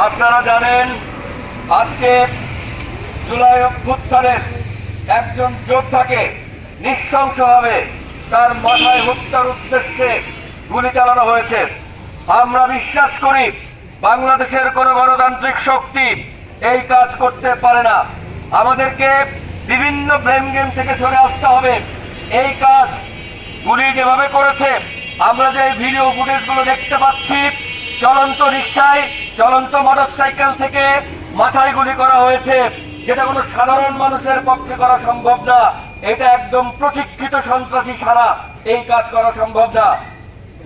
আপনারা জানেন, আজকে জুলাই অভ্যুত্থানের একজন যোদ্ধাকে নৃশংসভাবে তার মাথায় হত্যার উদ্দেশ্যে গুলি চালানো হয়েছে। আমরা বিশ্বাস করি, বাংলাদেশের কোনো গণতান্ত্রিক শক্তি এই কাজ করতে পারে না। আমাদেরকে বিভিন্ন ব্লেম গেম থেকে সরে আসতে হবে। এই কাজ গুলি যেভাবে করেছে, আমরা যে ভিডিও ফুটেজগুলো দেখতে পাচ্ছি, চলন্ত রিক্সায় চলন্ত মোটরসাইকেল থেকে মাথায় গুলি করা হয়েছে। যেটা কোনো সাধারণ মানুষের পক্ষে করা সম্ভব না। এটা একদম প্রশিক্ষিত সন্ত্রাসী ছাড়া এই কাজ করা সম্ভব না।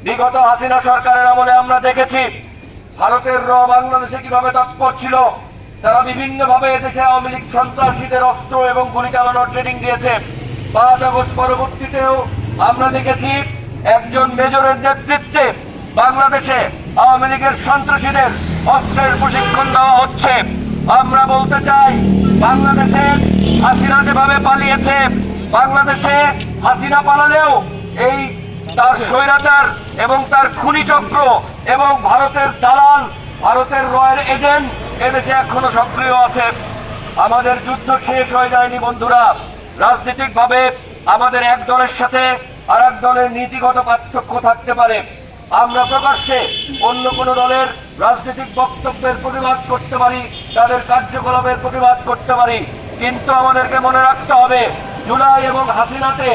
বিগত হাসিনা সরকারের আমলে আমরা দেখেছি, ভারতের র বাংলাদেশে কীভাবে তৎপর ছিল। তারা বিভিন্ন ভাবে এদেশে আওয়ামী লীগ সন্ত্রাসীদের অস্ত্র এবং গুলি চালানোর ট্রেনিং দিয়েছে। পাঁচ আগস্ট পরবর্তীতেও আমরা দেখেছি, একজন মেজরের নেতৃত্বে বাংলাদেশে আওয়ামী লীগের সন্ত্রাসীদের অস্ত্রের প্রশিক্ষণ দেওয়া হচ্ছে। আমরা বলতে চাই, বাংলাদেশে হাসিনা যেভাবে পালিয়েছে, বাংলাদেশে হাসিনা পালালেও এই তার স্বৈরাচার এবং তার খুনি চক্র এবং ভারতের দালাল, ভারতের রয়ের এজেন্ট এদেশে এখনও সক্রিয় আছে। আমাদের যুদ্ধ শেষ হয়ে যায়নি, বন্ধুরা। রাজনৈতিকভাবে আমাদের এক দলের সাথে আর দলের নীতিগত পার্থক্য থাকতে পারে। আমরা প্রকাশ্যে অন্য কোনো দলের রাজনৈতিক বক্তব্যের প্রতিবাদ করতে পারি, তাদের কার্যকলাপের প্রতিবাদ করতে পারি। কিন্তু আমাদেরকে মনে রাখতে হবে, জুলাই এবং হাসিনাতে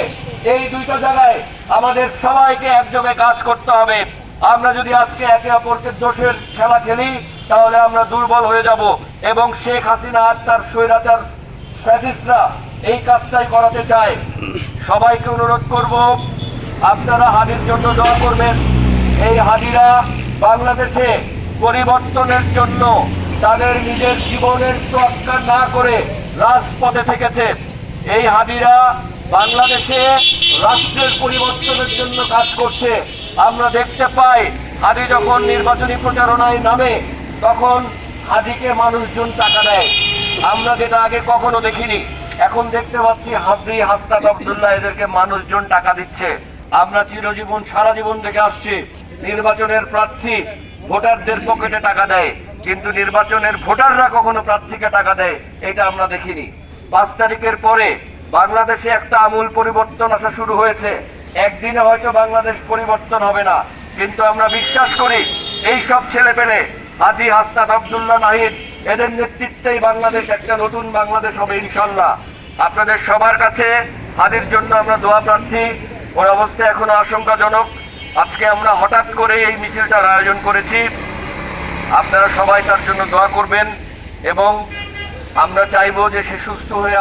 এই দুইটা জায়গায় আমাদের সবাইকে একযোগে কাজ করতে হবে। আমরা যদি আজকে একে অপরকে দোষের খেলা খেলি, তাহলে আমরা দুর্বল হয়ে যাব। এবং শেখ হাসিনা আর তার স্বৈরাচার ফ্যাসিস্টরা এই কাজটাই করাতে চায়। সবাইকে অনুরোধ করব, আপনারা হাদির জন্য দোয়া করবেন। এই হাদিরা বাংলাদেশে পরিবর্তনের জন্য তাদের নিজের জীবনের তোয়াক্কা না করে রাজপথে থেকেছে। এই হাদিরা বাংলাদেশে রাষ্ট্রের পরিবর্তনের জন্য কাজ করছে। আমরা দেখতে পাই হাদি যখন নির্বাচনী প্রচারণায় নামে, তখন হাদিকে মানুষজন টাকা দেয়। আমরা যেটা আগে কখনো দেখিনি, এখন দেখতে পাচ্ছি হাদি হাসনাত আবদুল্লাহ এদেরকে মানুষজন টাকা দিচ্ছে। আমরা চিরজীবন, সারা জীবন দেখে আসছি। নির্বাচনের প্রার্থী ভোটারদের পকেটে টাকা দেয়, কিন্তু নির্বাচনের ভোটাররা কখনো প্রার্থীকে টাকা দেয়, এটা আমরা দেখিনি। পাঁচ তারিখের পরে বাংলাদেশে একটা আমূল পরিবর্তন আসা শুরু হয়েছে। একদিনে হয়তো বাংলাদেশ পরিবর্তন হবে না, কিন্তু আমরা বিশ্বাস করি এই সব ছেলে পেলে হাজি হাসনাত আবদুল্লাহ, নাহিদ, এদের নেতৃত্বেই বাংলাদেশ, একটা নতুন বাংলাদেশ হবে ইনশাল্লাহ আপনাদের সবার কাছে হাদির জন্য আমরা দোয়া প্রার্থী। ওর অবস্থা এখনও আশঙ্কাজনক। আজকে আমরা হঠাৎ করে এই মিছিলটার আয়োজন করেছি। আপনারা সবাই তার জন্য দোয়া করবেন এবং আমরা চাইব যে সে সুস্থ হয়ে